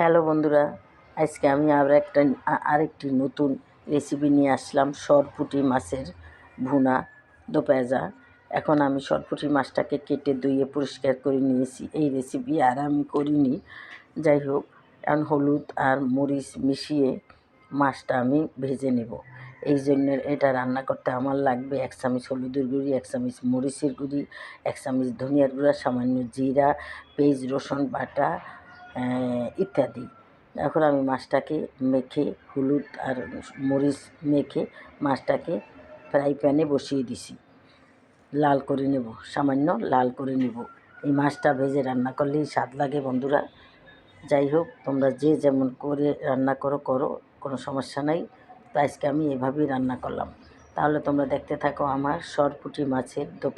Hello বন্ধুরা, আজকে আমি আর একটা আরেকটি নতুন রেসিপি নিয়ে আসলাম, সরপুঁটি মাছের ভুনা দো পেঁয়াজা এখন আমি সরপুঁটি মাছটাকে কেটে ধুয়ে পরিষ্কার করে নিয়েছি, এই রেসিপি আর আমি করিনি। যাই হোক, এখন হলুদ আর মরিচ মিশিয়ে মাছটা আমি ভেজে নেব। এই জন্য এটা রান্না করতে আমার লাগবে এক চামচ হলুদের গুঁড়ি এক চামচ মরিচের গুঁড়ি এক চামচ ধনিয়ার গুঁড়া, সামান্য জিরা, পেঁয়াজ, রসুন বাটা ইত্যাদি। এখন আমি মাছটাকে মেখে, হলুদ আর মরিচ মেখে মাছটাকে ফ্রাই প্যানে বসিয়ে দিছি। লাল করে নেব, সামান্য লাল করে নেব। এই মাছটা ভেজে রান্না করলেই স্বাদ লাগে বন্ধুরা। যাই হোক, তোমরা যে যেমন করে রান্না করো করো, কোনো সমস্যা নাই। তো আজকে আমি এভাবেই রান্না করলাম। তাহলে তোমরা দেখতে থাকো আমার সরপুঁটি মাছের দো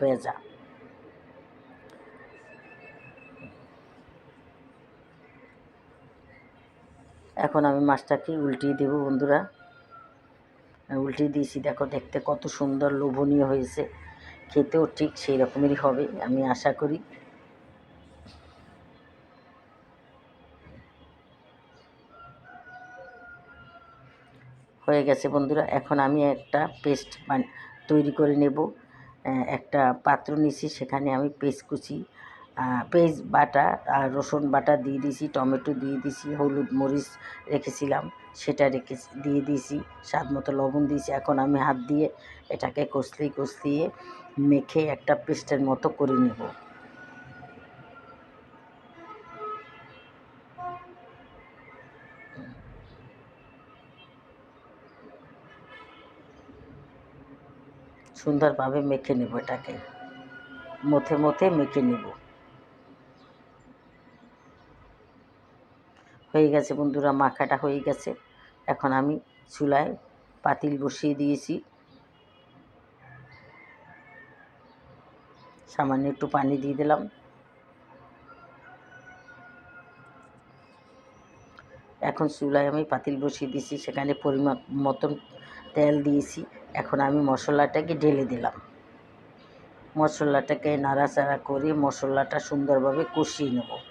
এখন আমি মাছটাকে উল্টিয়ে দেবো বন্ধুরা। উল্টিয়ে দিয়েছি, দেখো দেখতে কত সুন্দর লোভনীয় হয়েছে। খেতেও ঠিক সেই রকমেরই হবে, আমি আশা করি। হয়ে গেছে বন্ধুরা, এখন আমি একটা পেস্ট তৈরি করে নেব। একটা পাত্র নিছি সেখানে আমি পেস্ট কুচি পেঁয়াজ বাটা আর রসুন বাটা দিয়ে দিয়েছি, টমেটো দিয়ে দিয়েছি, হলুদ মরিচ রেখেছিলাম, সেটা রেখে দিয়ে দিয়েছি, স্বাদ মতো লবণ দিয়েছি। এখন আমি হাত দিয়ে এটাকে কষলিয়ে কষলিয়ে মেখে একটা পেস্টের মতো করে নেব। সুন্দরভাবে মেখে নেব এটাকে। মথে মথে মেখে নেব। হয়ে গেছে বন্ধুরা, মাখাটা হয়ে গেছে। এখন আমি চুলায় পাতিল বসিয়ে দিয়েছি। সামান্য একটু পানি দিয়ে দিলাম। এখন চুলায় আমি পাতিল বসিয়ে দিয়েছি, সেখানে পরিমাণ মতন তেল দিয়েছি। এখন আমি মশলাটাকে ঢেলে দিলাম। মশলাটাকে নাড়াচাড়া করে মশলাটা সুন্দরভাবে কষিয়ে নেব।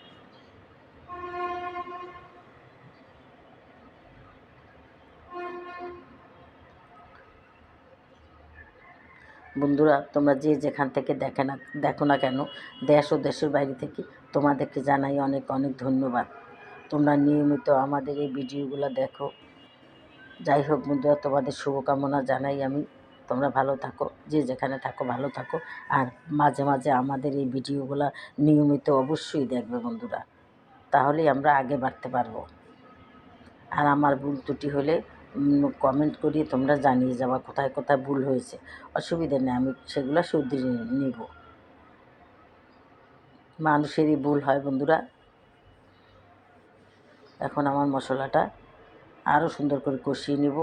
বন্ধুরা, তোমরা যে যেখান থেকে দেখে না, দেখো না কেন, দেশ ও দেশের বাইরে থেকে তোমাদেরকে জানাই অনেক অনেক ধন্যবাদ। তোমরা নিয়মিত আমাদের এই ভিডিওগুলো দেখো। যাই হোক বন্ধুরা, তোমাদের শুভকামনা জানাই আমি। তোমরা ভালো থাকো, যে যেখানে থাকো ভালো থাকো। আর মাঝে মাঝে আমাদের এই ভিডিওগুলো নিয়মিত অবশ্যই দেখবে বন্ধুরা। তাহলেই আমরা আগে বাড়তে পারব। আর আমার ভুল ত্রুটি হলে কমেন্ট করিয়ে তোমরা জানিয়ে যাবা কোথায় কোথায় ভুল হয়েছে। অসুবিধা নেই, আমি সেগুলো শুধরে নেব। মানুষেরই ভুল হয় বন্ধুরা। এখন আমার মশলাটা আরও সুন্দর করে কষিয়ে নেব।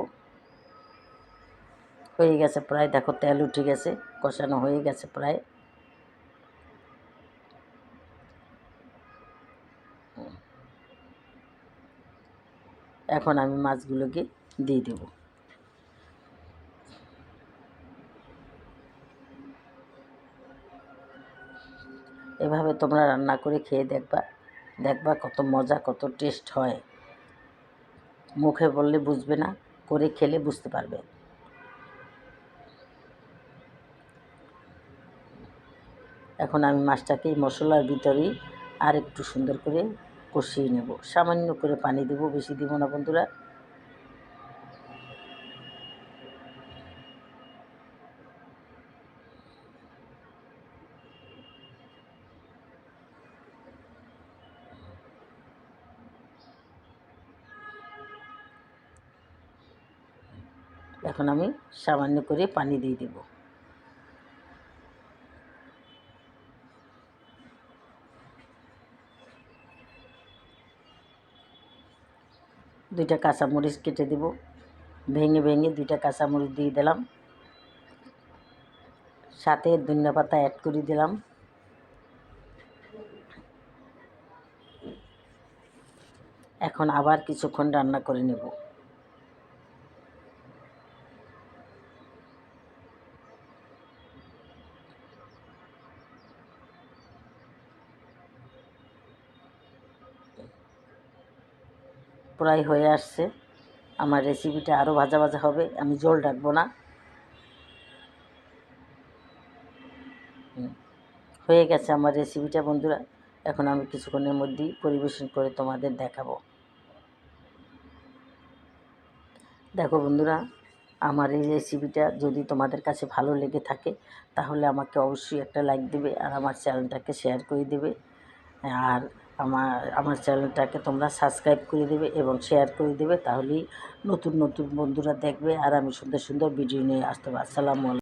হয়ে গেছে প্রায়, দেখো তেল উঠে গেছে, কষানো হয়ে গেছে প্রায়। এখন আমি মাছগুলোকে দিয়ে দেব। এভাবে তোমরা রান্না করে খেয়ে দেখবা দেখবা কত মজা, কত টেস্ট হয়। মুখে বললে বুঝবে না, করে খেলে বুঝতে পারবে। এখন আমি মাছটাকে মশলার ভিতরেই আর একটু সুন্দর করে কষিয়ে নেব। সামান্য করে পানি দেব, বেশি দেব না বন্ধুরা। এখন আমি সামান্য করে পানি দিয়ে দেব। দুইটা কাঁচামরিচ কেটে দেব। ভেঙে ভেঙে দুইটা কাঁচামরিচ দিয়ে দিলাম। সাথে ধনিয়া পাতা অ্যাড করে দিলাম। এখন আবার কিছুক্ষণ রান্না করে নেব। প্রায় হয়ে আসছে। আমার রেসিপিটা আরও ভাজা ভাজা হবে, আমি জল রাখব না। হয়ে গেছে আমার রেসিপিটা বন্ধুরা। এখন আমি কিছুক্ষণের মধ্যেই পরিবেশন করে তোমাদের দেখাবো। দেখো বন্ধুরা, আমার এই রেসিপিটা যদি তোমাদের কাছে ভালো লেগে থাকে, তাহলে আমাকে অবশ্যই একটা লাইক দেবে আর আমার চ্যানেলটাকে শেয়ার করে দেবে। আর আমার আমার চ্যানেলটাকে তোমরা সাবস্ক্রাইব করে দেবে এবং শেয়ার করে দেবে, তাহলেই নতুন নতুন বন্ধুরা দেখবে আর আমি সুন্দর সুন্দর ভিডিও নিয়ে আসতে পারব। আসসালামু আলাইকুম।